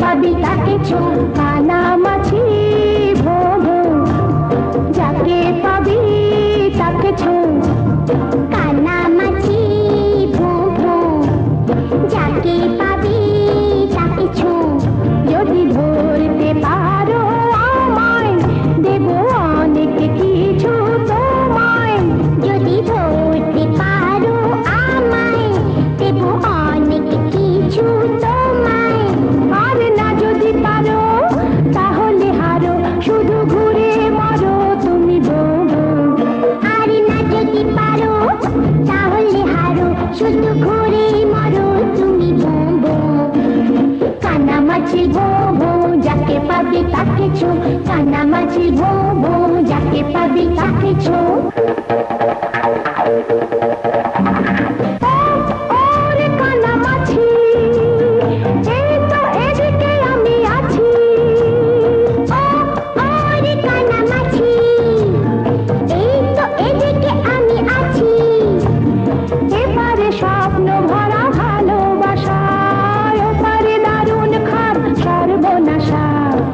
পাবি তাকে ছো। কানামাছি ভো Shouldn't you call?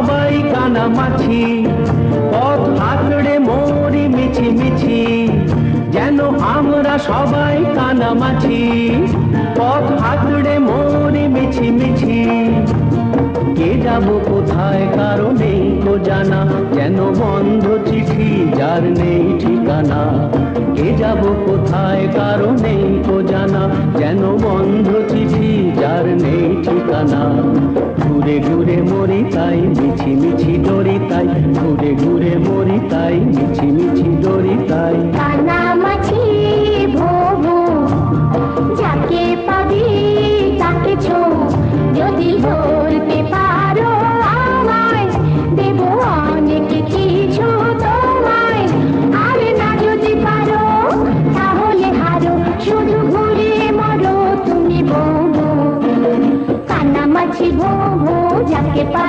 সবাই কানামাছি পথ হাতড়ে মরি মিছি মিছি, যেন আমরা সবাই কানামাছি পথ হাতড়ে মরি মিছি মিছি। কে যাব কোথায়, কারও নেই তো জানা, যেন বন্ধ চিঠি যার নেই ঠিকানা। কে যাব কোথায়, কারও নেই তো জানা, যেন বন্ধ চিঠি যার নেই ঠিকানা। ঘুরে ঘুরে মরি তাই মিছি মিছি ডরি তাই ঘুরে ঘুরে মরি তাই মিছি মিছি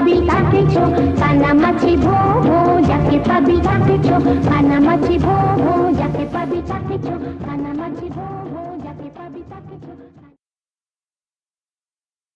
পাবি তাকে ছো পানা মাছি ভো ভো যাকে পাবি তাকে ছো পানা মাছি ভো ভো যাকে পাবি তাকে ছো মাছি ভো